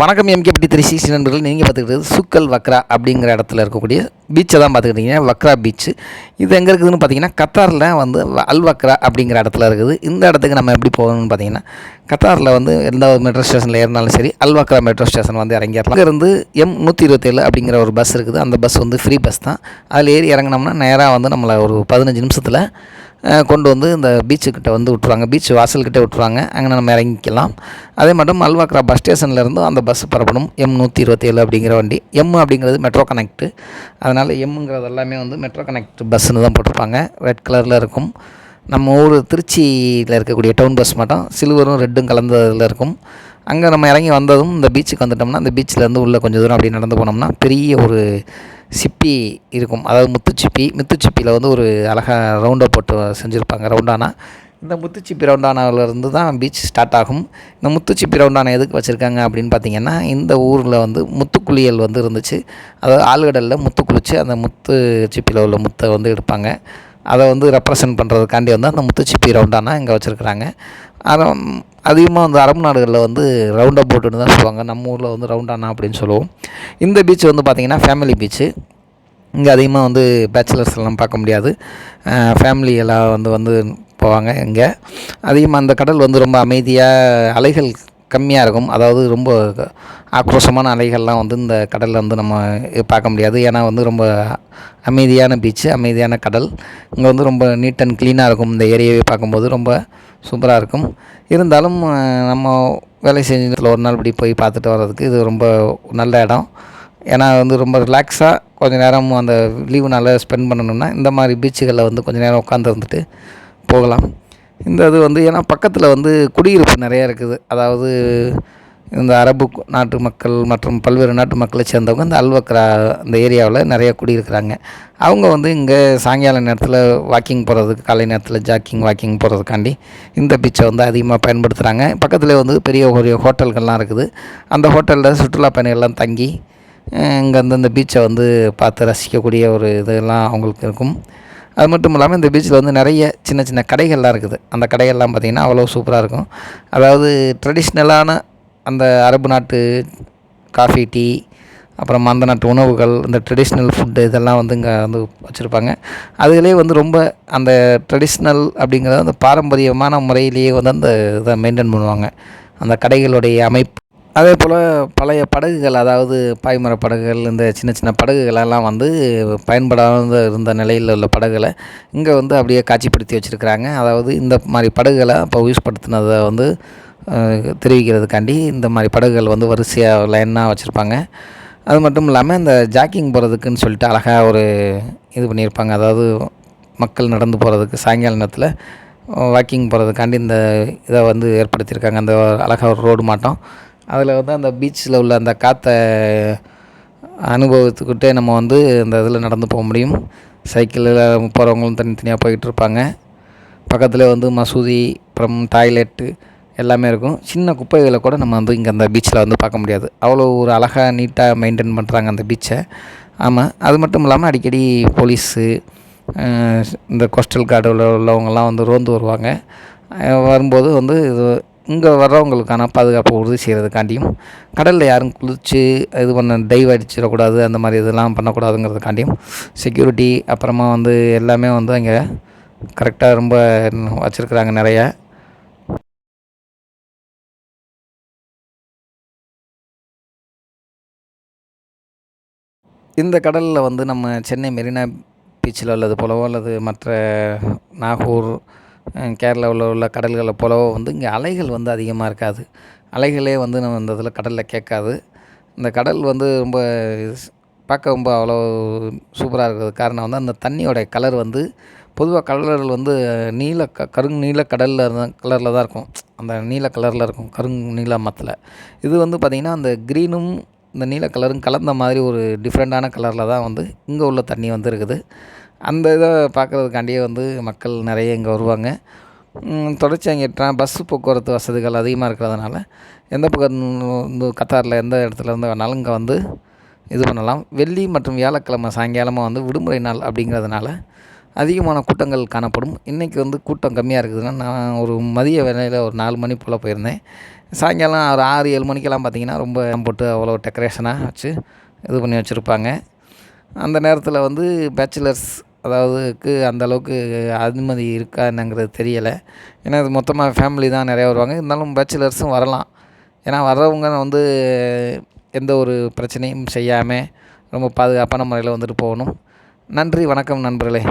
வணக்கம் MKB three sixty நண்பர்கள். நீங்கள் பார்த்துக்கிட்டது சுக்கல் வக்ரா அப்படிங்கிற இடத்துல இருக்கக்கூடிய பீச்சை தான் பார்த்துக்கிட்டீங்க. வக்ரா பீச் இது எங்கே இருக்குதுன்னு பார்த்தீங்கன்னா கத்தாரில் வந்து அல் வக்ரா அப்படிங்கிற இடத்துல இருக்குது. இந்த இடத்துக்கு நம்ம எப்படி போகணும்னு பார்த்தீங்கன்னா கத்தாரில் வந்து எந்த ஒரு மெட்ரோ ஸ்டேஷனில் ஏறினாலும் சரி அல் வக்ரா மெட்ரோ ஸ்டேஷன் வந்து இறங்கிடலாம். இருந்து எம் நூற்றி இருபத்தேழு அப்படிங்கிற ஒரு பஸ் இருக்குது. அந்த பஸ் வந்து ஃப்ரீ பஸ் தான். அதில் ஏறி இறங்கினோம்னா நேராக வந்து நம்மளை ஒரு பதினஞ்சு நிமிஷத்தில் கொண்டு வந்து இந்த பீச்சுக்கிட்ட வந்து விட்ருவாங்க பீச் வாசல்கிட்ட விட்ருவாங்க அங்கே நம்ம இறங்கிக்கலாம். அதே மட்டும் அல்வாக்ரா பஸ் ஸ்டேஷன்லேருந்து அந்த பஸ் புறப்படும். எம் நூற்றி இருபத்தேழு அப்படிங்கிற வண்டி. எம் அப்படிங்கிறது மெட்ரோ கனெக்ட்டு அதனால் எம்முங்கிறது எல்லாமே வந்து மெட்ரோ கனெக்ட் பஸ்ஸுன்னு தான் போட்டிருப்பாங்க. ரெட் கலரில் இருக்கும். நம்ம ஊர் திருச்சியில் இருக்கக்கூடிய டவுன் பஸ் மட்டும் சில்வரும் ரெட்டும் கலந்ததில் இருக்கும். அங்கே நம்ம இறங்கி வந்ததும் இந்த பீச்சுக்கு வந்துட்டோம்னா அந்த பீச்சில் இருந்து உள்ளே கொஞ்சம் தூரம் அப்படி நடந்து போனோம்னா பெரிய ஒரு சிப்பி இருக்கும். அதாவது முத்துச்சிப்பி முத்துச்சிப்பியில் வந்து ஒரு அழகாக ரவுண்டாக போட்டு செஞ்சுருப்பாங்க ரவுண்டானா இந்த முத்துச்சிப்பி ரவுண்டானாவிலேருந்து தான் பீச் ஸ்டார்ட் ஆகும். இந்த முத்துச்சிப்பி ரவுண்டானா எதுக்கு வச்சுருக்காங்க அப்படின்னு பார்த்தீங்கன்னா இந்த ஊரில் வந்து முத்துக்குளியல் வந்து இருந்துச்சு. அதாவது ஆழ்கடலில் முத்து குளித்து அந்த முத்து சிப்பியில் உள்ள முத்தை வந்து எடுப்பாங்க. அதை வந்து ரெப்ரசன்ட் பண்ணுறதுக்காண்டி வந்து அந்த முத்துச்சிப்பி ரவுண்டானா இங்கே வச்சுருக்குறாங்க. அதை அதிகமாக வந்து அரபு நாடுகளில் வந்து ரவுண்டாக போட்டுன்னு தான் சொல்லுவாங்க. நம்ம ஊரில் வந்து ரவுண்டானா அப்படின்னு சொல்லுவோம். இந்த பீச் வந்து பார்த்திங்கன்னா ஃபேமிலி பீச்சு இங்கே அதிகமாக வந்து பேச்சுலர்ஸ் எல்லாம் பார்க்க முடியாது. ஃபேமிலி எல்லாம் வந்து வந்து போவாங்க இங்கே. அதிகமாக அந்த கடல் வந்து ரொம்ப அமைதியாக அலைகள் கம்மியாக இருக்கும். அதாவது ரொம்ப ஆக்ரோஷமான அலைகள்லாம் வந்து இந்த கடலில் வந்து நம்ம பார்க்க முடியாது. ஏன்னா வந்து ரொம்ப அமைதியான பீச்சு அமைதியான கடல். இங்கே வந்து ரொம்ப நீட் அண்ட் க்ளீனாக இருக்கும். இந்த ஏரியாவை பார்க்கும்போது ரொம்ப சூப்பராக இருக்கும். இருந்தாலும் நம்ம வேலை செஞ்சதில் ஒரு நாள் இப்படி போய் பார்த்துட்டு வர்றதுக்கு இது ரொம்ப நல்ல இடம். ஏன்னா வந்து ரொம்ப ரிலாக்ஸாக கொஞ்சம் நேரம் அந்த லீவு நாளில் ஸ்பெண்ட் பண்ணணும்னா இந்த மாதிரி பீச்சுகளில் வந்து கொஞ்சம் நேரம் உட்காந்து இருந்துட்டு போகலாம். இந்த இது வந்து ஏன்னா பக்கத்தில் வந்து குடியிருப்பு நிறைய இருக்குது. அதாவது இந்த அரபு நாட்டு மக்கள் மற்றும் பல்வேறு நாட்டு மக்களை சேர்ந்தவங்க இந்த அல்வக்ரா இந்த ஏரியாவில் நிறைய குடியிருக்கிறாங்க. அவங்க வந்து இங்கே சாயங்கால நேரத்தில் வாக்கிங் போகிறதுக்கு காலை நேரத்தில் ஜாக்கிங் வாக்கிங் போகிறதுக்காண்டி இந்த பீச்சை வந்து அதிகமாக பயன்படுத்துகிறாங்க பக்கத்தில் வந்து பெரிய ஒரு ஹோட்டல்கள்லாம் இருக்குது. அந்த ஹோட்டலில் சுற்றுலா பயணிகள்லாம் தங்கி இங்கே வந்து இந்த பீச்சை வந்து பார்த்து ரசிக்கக்கூடிய ஒரு இதெல்லாம் அவங்களுக்கு இருக்கும். அது மட்டும் இல்லாமல் இந்த பீச்சில் வந்து நிறைய சின்ன சின்ன கடைகள்லாம் இருக்குது. அந்த கடைகள்லாம் பார்த்திங்கன்னா அவ்வளோ சூப்பராக இருக்கும். அதாவது ட்ரெடிஷ்னலான அந்த அரபு நாட்டு காஃபி டீ அப்புறம் அந்த நாட்டு உணவுகள் இந்த ட்ரெடிஷ்னல் ஃபுட்டு இதெல்லாம் வந்து இங்கே வந்து வச்சுருப்பாங்க. அதுகளே வந்து ரொம்ப அந்த ட்ரெடிஷ்னல் அப்படிங்கிறத அந்த பாரம்பரியமான முறையிலேயே வந்து அந்த இதை மெயின்டைன் பண்ணுவாங்க. அந்த கடைகளுடைய அமைப்பு அதே போல் பழைய படகுகள் அதாவது பாய்மர படகுகள் இந்த சின்ன சின்ன படகுகளெல்லாம் வந்து பயன்படாத இருந்த நிலையில் உள்ள படகுகளை இங்கே வந்து அப்படியே காட்சிப்படுத்தி வச்சுருக்கிறாங்க. அதாவது இந்த மாதிரி படகுகளை அப்போ யூஸ் படுத்தினதை வந்து தெரிவிக்கிறதுக்காண்டி இந்த மாதிரி படகுகள் வந்து வரிசையாக லைனாக வச்சுருப்பாங்க. அது மட்டும் இல்லாமல் இந்த ஜாக்கிங் போகிறதுக்குன்னு சொல்லிட்டு அழகாக ஒரு இது பண்ணியிருப்பாங்க. அதாவது மக்கள் நடந்து போகிறதுக்கு சாயங்கால நேரத்தில் வாக்கிங் போகிறதுக்காண்டி இந்த இதை வந்து ஏற்படுத்தியிருக்காங்க. அந்த அழகாக ஒரு ரோடு மாட்டம். அதில் வந்து அந்த பீச்சில் உள்ள அந்த காற்றை அனுபவத்துக்கிட்டே நம்ம வந்து இந்த இதில் நடந்து போக முடியும். சைக்கிளில் போகிறவங்களும் தனித்தனியாக போய்கிட்டு இருப்பாங்க. பக்கத்தில் வந்து மசூதி அப்புறம் டாய்லெட்டு எல்லாமே இருக்கும். சின்ன குப்பைகளை கூட நம்ம வந்து இங்கே அந்த பீச்சில் வந்து பார்க்க முடியாது. அவ்வளோ ஒரு அழகாக நீட்டாக மெயின்டைன் பண்ணுறாங்க அந்த பீச்சை. ஆமாம் அது மட்டும் இல்லாமல் அடிக்கடி போலீஸு இந்த கோஸ்டல் கார்டில் உள்ளவங்கெல்லாம் வந்து ரோந்து வருவாங்க. வரும்போது வந்து இது இங்கே வர்றவங்களுக்கான பாதுகாப்பை உறுதி செய்கிறதுக்காண்டியும் கடலில் யாரும் குளிச்சு இது பண்ண டைவ் அடிச்சிடக்கூடாது அந்த மாதிரி இதெல்லாம் பண்ணக்கூடாதுங்கிறதுக்காண்டியும் செக்யூரிட்டி அப்புறமா வந்து எல்லாமே வந்து அங்கே கரெக்டாக ரொம்ப வச்சுருக்குறாங்க நிறைய. இந்த கடலில் வந்து நம்ம சென்னை மெரினா பீச்சில் உள்ளது போலவோ அல்லது மற்ற நாகூர் கேரளாவில் உள்ள கடல்களை போலவோ வந்து இங்கே அலைகள் வந்து அதிகமாக இருக்காது. அலைகளே வந்து நம்ம இந்த இதில் கடலில் கேட்காது. இந்த கடல் வந்து ரொம்ப பார்க்க ரொம்ப அவ்வளோ சூப்பராக இருக்கிறது. காரணம் வந்து அந்த தண்ணியோட கலர் வந்து பொதுவாக கலர்கள் வந்து நீல க கருங் நீல கடலில் கலரில் தான் இருக்கும். அந்த நீல கலரில் இருக்கும் கருங் நீல மத்தில் இது வந்து பார்த்திங்கன்னா அந்த க்ரீனும் இந்த நீல கலரும் கலந்த மாதிரி ஒரு டிஃப்ரெண்ட்டான கலரில் தான் வந்து இங்கே உள்ள தண்ணி வந்து இருக்குது. அந்த இதை பார்க்குறதுக்காண்டியே வந்து மக்கள் நிறைய இங்கே வருவாங்க. தொடர்ச்சியாக இங்கே ட்ரா பஸ்ஸு போக்குவரத்து வசதிகள் அதிகமாக இருக்கிறதுனால எந்த பக்கம் கத்தாரில் எந்த இடத்துல இருந்து வேணாலும் இங்கே வந்து இது பண்ணலாம். வெள்ளி மற்றும் வியாழக்கிழமை சாயங்காலமாக வந்து விடுமுறை நாள் அப்படிங்கிறதுனால அதிகமான கூட்டங்கள் காணப்படும். இன்றைக்கி வந்து கூட்டம் கம்மியாக இருக்குதுன்னா நான் ஒரு மதிய வேலையில் ஒரு நாலு மணி போல் போயிருந்தேன். சாயங்காலம் ஒரு ஆறு ஏழு மணிக்கெல்லாம் பார்த்தீங்கன்னா ரொம்ப போட்டு அவ்வளோ டெக்கரேஷனாக வச்சு இது பண்ணி வச்சுருப்பாங்க. அந்த நேரத்தில் வந்து பேச்சுலர்ஸ் அதாவதுக்கு அந்த அளவுக்கு அனுமதி இருக்கா என்னங்கிறது தெரியலை. ஏன்னா இது மொத்தமாக ஃபேமிலி தான் நிறையா வருவாங்க. இருந்தாலும் பேச்சுலர்ஸும் வரலாம். ஏன்னா வர்றவங்க வந்து எந்த ஒரு பிரச்சனையும் செய்யாமல் ரொம்ப பாதுகாப்பான முறையில் வந்துட்டு போகணும். நன்றி வணக்கம் நண்பர்களே.